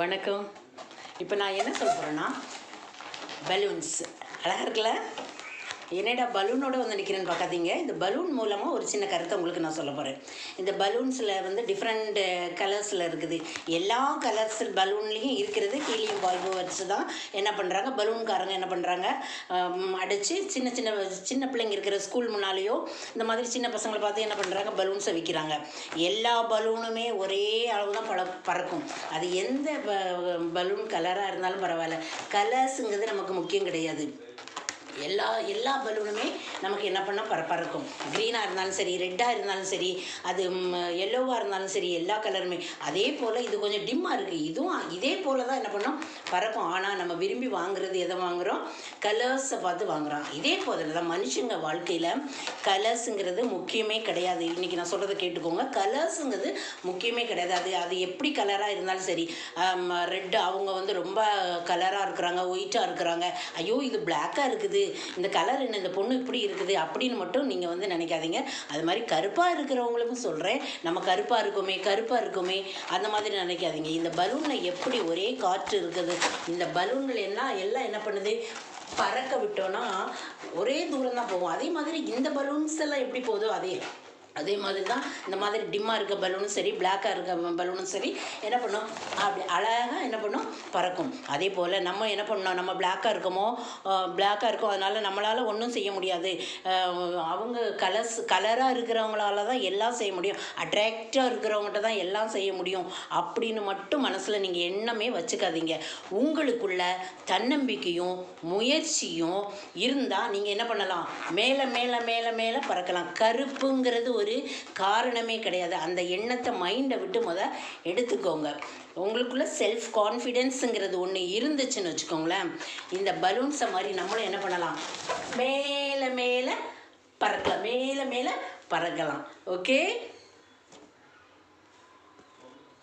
வணக்கம். இப்போ நான் என்ன சொல்ல போகிறேன்னா பலூன்ஸ் அழகாக இருக்குல்ல? என்னடா பலூனோட வந்து நிற்கிறேன்னு பார்க்காதீங்க. இந்த பலூன் மூலமாக ஒரு சின்ன கருத்தை உங்களுக்கு நான் சொல்ல போகிறேன் இந்த பலூன்ஸில் வந்து டிஃப்ரெண்ட் கலர்ஸில் இருக்குது. எல்லா கலர்ஸ் பலூன்லேயும் இருக்கிறது ஹீலியம் வாய்வு வச்சு தான் என்ன பண்ணுறாங்க பலூன்காரங்க என்ன பண்ணுறாங்க அடித்து சின்ன சின்ன சின்ன பிள்ளைங்க இருக்கிற ஸ்கூல் முன்னாலேயோ இந்த மாதிரி சின்ன பசங்களை பார்த்து என்ன பண்ணுறாங்க பலூன்ஸை விற்கிறாங்க எல்லா பலூனுமே ஒரே அளவு தான் பல பறக்கும். அது எந்த பலூன் கலராக இருந்தாலும் பரவாயில்ல. கலர்ஸுங்கிறது நமக்கு முக்கியம் கிடையாது. எல்லா எல்லா பலூனுமே நமக்கு என்ன பண்ணால் பரப்பறக்கும் பறக்கும் க்ரீனாக இருந்தாலும் சரி ரெட்டாக இருந்தாலும் சரி அது எல்லோவாக இருந்தாலும் சரி எல்லா கலருமே அதே போல் இது கொஞ்சம் டிம்மாக இருக்குது இதுவும் இதே போல் தான் என்ன பண்ணோம்? பறக்கும். ஆனால் நம்ம விரும்பி வாங்குறது எதை வாங்குகிறோம் கலர்ஸை பார்த்து வாங்குகிறோம் இதே போதில் தான் மனுஷங்க வாழ்க்கையில் கலர்ஸுங்கிறது முக்கியமே கிடையாது. இன்றைக்கி நான் சொல்கிறத கேட்டுக்கோங்க. கலர்ஸுங்கிறது முக்கியமே கிடையாது. அது அது எப்படி கலராக இருந்தாலும் சரி ரெட்டு அவங்க வந்து ரொம்ப கலராக இருக்கிறாங்க ஒயிட்டாக இருக்கிறாங்க. ஐயோ இது பிளாக்காக இருக்குது. இந்த கலர் என்ன? இந்த பொண்ணு இப்படி இருக்குது அப்படின்னு மட்டும் நீங்கள் வந்து நினைக்காதீங்க. அது மாதிரி கருப்பாக இருக்கிறவங்களுக்கும் சொல்கிறேன் நம்ம கருப்பாக இருக்குமே கருப்பாக இருக்குமே அந்த மாதிரி நினைக்காதீங்க. இந்த பலூனில் எப்படி ஒரே காற்று இருக்குது? இந்த பலூன்கள் எல்லாம் எல்லாம் என்ன பண்ணுது? பறக்க விட்டோன்னா ஒரே தூரம் தான் போவோம் அதே மாதிரி இந்த பலூன்ஸ் எல்லாம் எப்படி போதோ அதே. அதே மாதிரி தான் இந்த மாதிரி டிம்மாக இருக்க பலூனும் சரி பிளாக்காக இருக்க பலூனும் சரி என்ன பண்ணும்? அப்படி அழகாக என்ன பண்ணும்? பறக்கும். அதே போல் நம்ம என்ன பண்ணோம் நம்ம பிளாக்காக இருக்கோமோ பிளாக்காக இருக்கோம். அதனால் நம்மளால் ஒன்றும் செய்ய முடியாது. அவங்க கலர்ஸ் கலராக இருக்கிறவங்களால தான் எல்லாம் செய்ய முடியும். அட்ராக்டாக இருக்கிறவங்ககிட்ட தான் எல்லாம் செய்ய முடியும். அப்படின்னு மட்டும் மனசில் நீங்கள் எண்ணமே வச்சுக்காதீங்க. உங்களுக்குள்ள தன்னம்பிக்கையும் முயற்சியும் இருந்தால் நீங்கள் என்ன பண்ணலாம்? மேலே மேலே மேலே மேலே பறக்கலாம். கருப்புங்கிறது ஒரு ஒரு காரணமே கிடையாது. அந்த எண்ணத்தை மைண்டை விட்டு முத எடுத்துக்கோங்க. உங்களுக்குள்ள செல்ஃப் கான்ஃபிடென்ஸுங்கிறது ஒன்று இருந்துச்சுன்னு வச்சுக்கோங்களேன். இந்த பலூன்ஸை மாதிரி நம்மளும் என்ன பண்ணலாம்? மேலே மேலே பறக்கலாம் மேலே மேலே பறக்கலாம். ஓகே